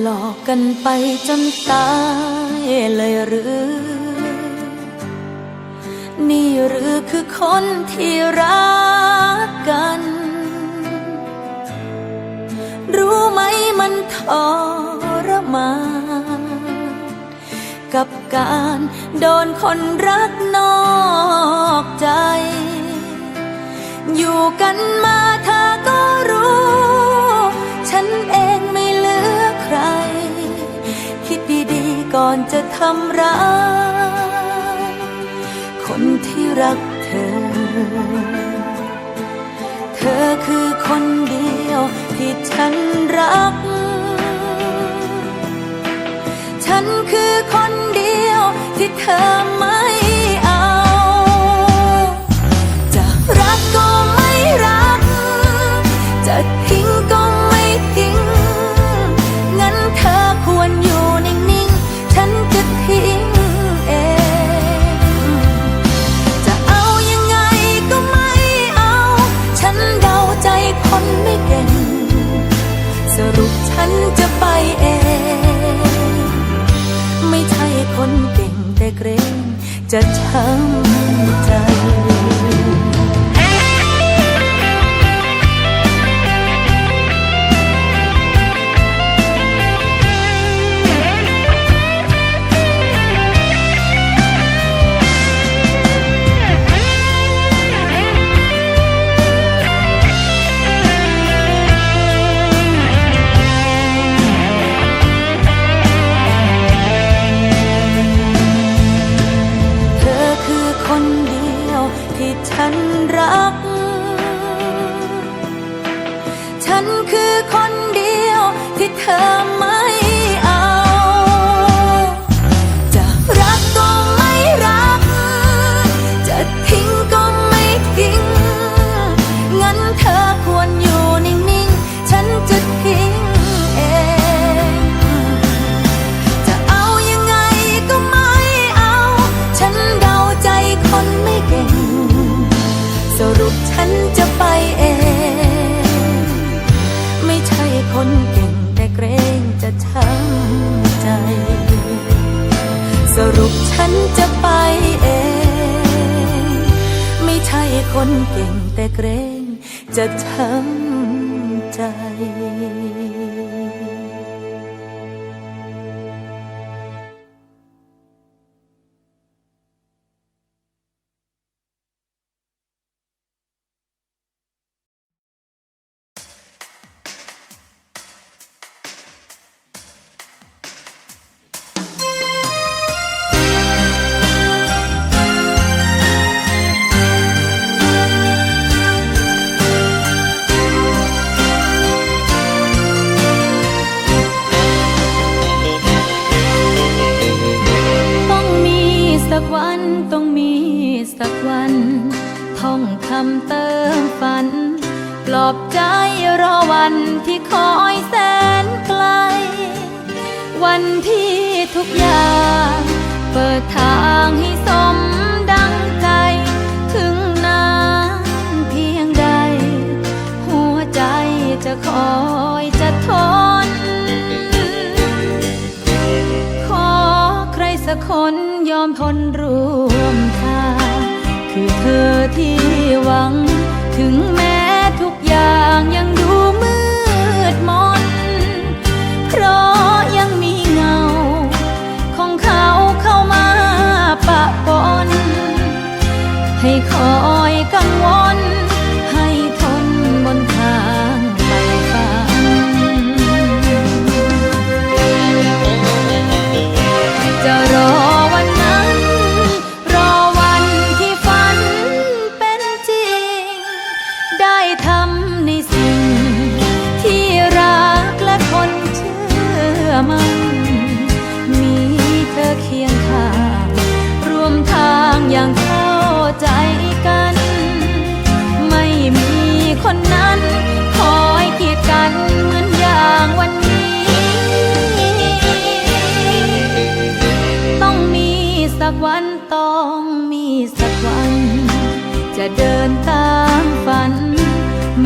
หลอกกันไปจนตายเลยหรือ นี่หรือคือคนที่รักกัน รู้ไหมมันทรมานกับการโดนคนรักนอกใจ อยู่กันมาเธอก็รู้ ฉัน ก่อนจะทำร้ายคนที่รักเธอ เธอคือคนเดียวที่ฉันรัก ฉันคือคนเดียวที่เธอ คนเก่งแต่เกรงจะช้ำใจ ที่ฉันรัก ฉันคือ จะไปเอง ไม่ใช่คนเก่งแต่เกรงจะช้ำใจ ลอบใจรอวันที่คอยแสนไกล วันที่ทุกอย่าง เปิดทางให้สมดังใจ ถึงนานเพียงใด หัวใจจะคอยจะทน ขอใครสักคนยอมทนร่วมทาง คือเธอที่หวังถึงแม้างยังดูมืดมน เพราะยังมีเงา ของเขาเข้ามาปะปน ให้คอยกังวล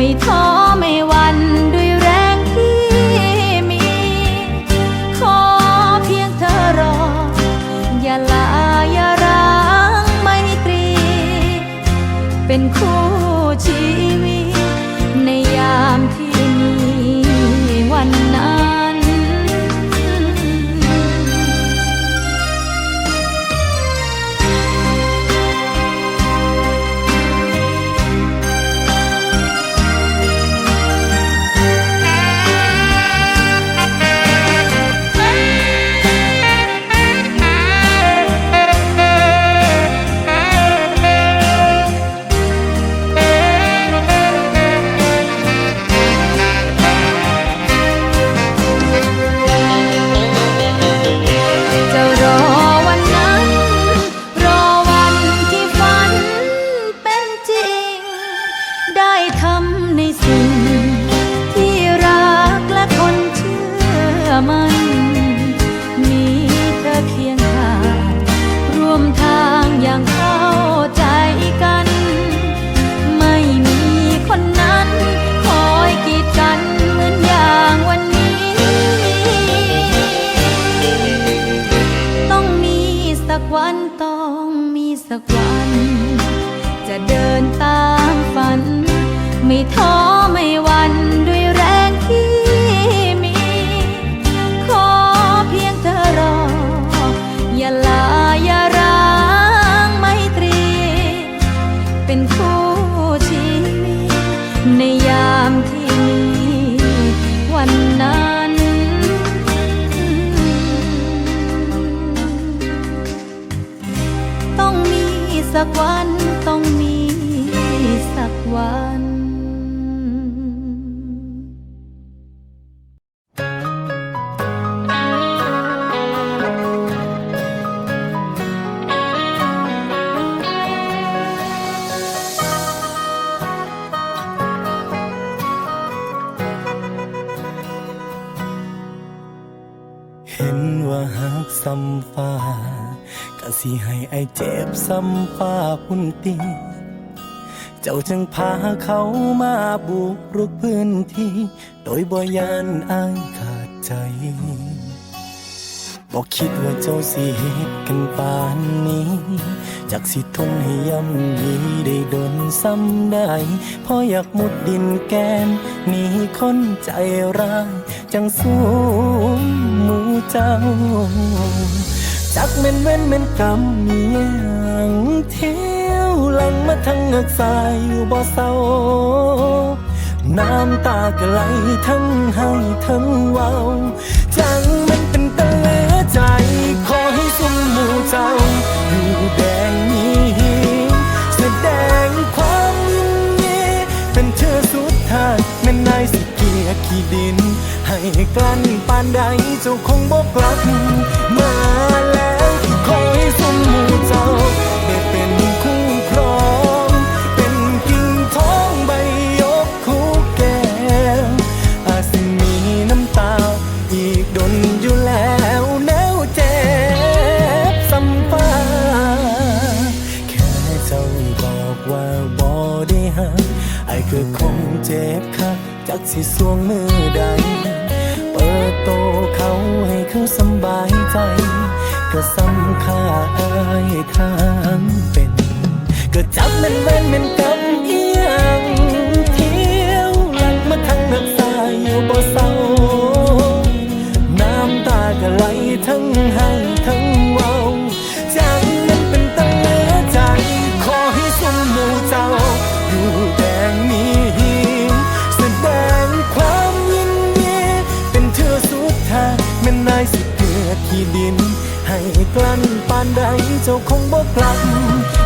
ไม่ท้อไม่วันด้วยแรงที่มี ขอเพียงเธอรอ อย่าลาอย่าร้างไม่ตรี เป็นคู่ สักวัน จะเดินตามฝัน ไม่ท้อ ก็สิให้ไอายเจ็บซ้ำฟ้าพุ่นตีเจ้าจึงพาเขามาบุกรุกพื้นที่ โดยบ่ยานอ้ายขาดใจบอกคิดว่าเจ้าสิเหตุกันปานนี้ จากสิทนให้ย่ำยีได้โดนซ้ำได้เพราะอยากมุดดินแกนหนีคนใจร้ายจังสู้หมูเจ้า จักเม่นเว้นเม่นกรรมมีอย่างเที่ยวหลังมาทั้งเงือกสายอยู่บ่เศร้าน้ำตาก็ไหลทั้งให้ทั้งเว้าจังมันเป็นตะเลใจ ขอให้สมหมู่เจ้า อยู่แดงนี้แสดงความยินดีเป็นเธอสุดท้ายแม่นายสิเกียขี้ดิน ให้กลั้นปานใดเจ้าคงบอกกลับ จากสิสวงมือใด เปิดโตเขาให้เขาสบายใจ ก็สำค่าอายทางเป็น ก็จับมันแว่นมันกำ ที่ดิน ให้กลั้นปานใดเจ้าคงบอกกลับ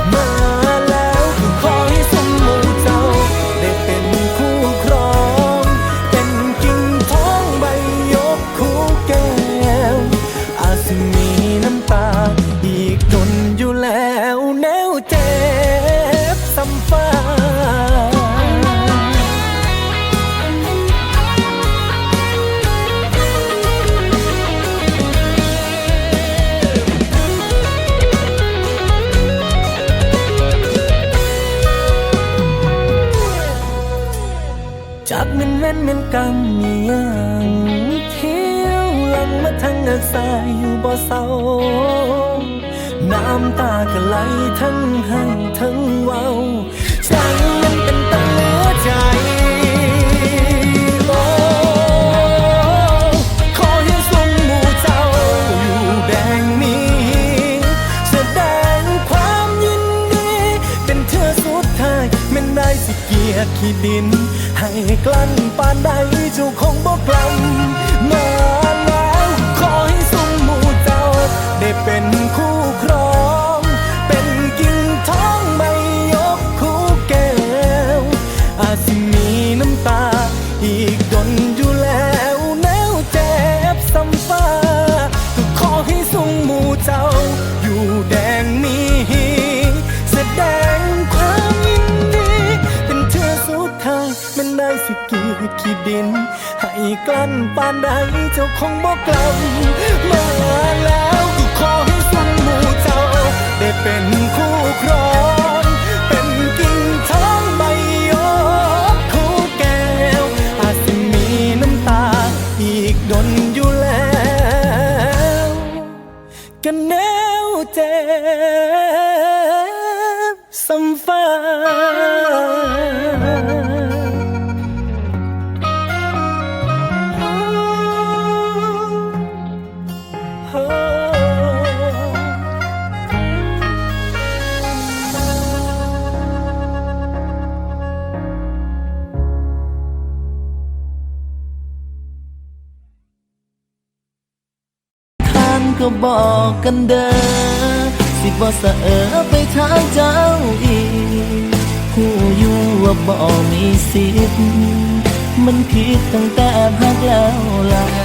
บ่เศร้า น้ำตาก็ไหลทั้งห้ทั้งเว้าจังมันเป็นตะเหลือใจโอ้ขอให้สมหมู่เจ้าอยู่แดงนี้แสดงความยินดีเป็นเธอสุดท้ายม่นได้สิเกียร์ขีดิน ให้กลั้นปานใดเจ้าคงบอกลัมมา เป็นคู่ครอง เป็นกิ่งท้องไม่ยกคู่แก้ว อาจสิมีน้ำตา อีกดนอยู่แล้วแนวเจ็บซ้ำฟ้าก็ขอให้ทรงหมู่เจ้า อยู่แดงมีแสดงความยินดี เป็นเธอสุดท้ายมันได้สิกียรติขีดิน ให้กลั้นปานใดเจ้าคงบอกกลับมาแล้ว เป็นคู่ครอง บอกกันเด้อสิบ่สะเออไปทางเจ้าอีกหูอยู่ว่าบ่มีสิทธิ์มันผิดตั้งแต่พักแล้วล่ะ